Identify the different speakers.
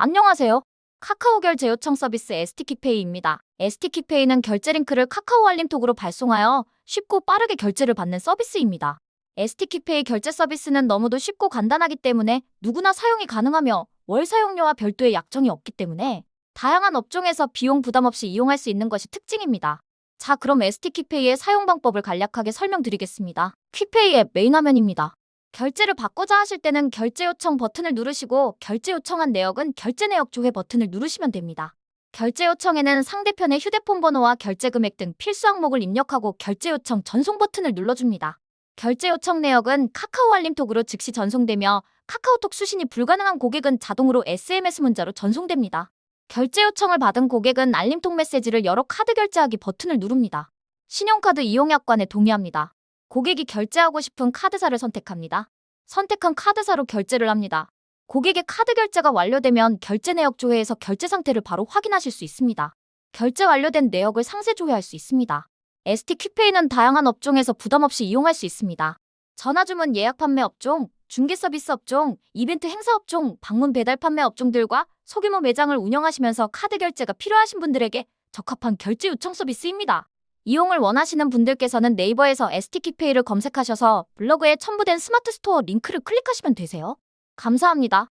Speaker 1: 안녕하세요. 카카오 결 제 요청 서비스 ST키페이입니다. ST키페이는 결제 링크를 카카오 알림톡으로 발송하여 쉽고 빠르게 결제를 받는 서비스입니다. ST키페이 결제 서비스는 너무도 쉽고 간단하기 때문에 누구나 사용이 가능하며 월 사용료와 별도의 약정이 없기 때문에 다양한 업종에서 비용 부담 없이 이용할 수 있는 것이 특징입니다. 자, 그럼 ST키페이의 사용 방법을 간략하게 설명드리겠습니다. 퀴페이 앱 메인 화면입니다. 결제를 받고자 하실 때는 결제 요청 버튼을 누르시고 결제 요청한 내역은 결제 내역 조회 버튼을 누르시면 됩니다. 결제 요청에는 상대편의 휴대폰 번호와 결제 금액 등 필수 항목을 입력하고 결제 요청 전송 버튼을 눌러줍니다. 결제 요청 내역은 카카오 알림톡으로 즉시 전송되며 카카오톡 수신이 불가능한 고객은 자동으로 SMS 문자로 전송됩니다. 결제 요청을 받은 고객은 알림톡 메시지를 열어 카드 결제하기 버튼을 누릅니다. 신용카드 이용 약관에 동의합니다. 고객이 결제하고 싶은 카드사를 선택합니다. 선택한 카드사로 결제를 합니다. 고객의 카드 결제가 완료되면 결제 내역 조회에서 결제 상태를 바로 확인하실 수 있습니다. 결제 완료된 내역을 상세 조회할 수 있습니다. ST 퀴페이는 다양한 업종에서 부담 없이 이용할 수 있습니다. 전화 주문 예약 판매 업종, 중개 서비스 업종, 이벤트 행사 업종, 방문 배달 판매 업종들과 소규모 매장을 운영하시면서 카드 결제가 필요하신 분들에게 적합한 결제 요청 서비스입니다. 이용을 원하시는 분들께서는 네이버에서 ST키페이를 검색하셔서 블로그에 첨부된 스마트 스토어 링크를 클릭하시면 되세요. 감사합니다.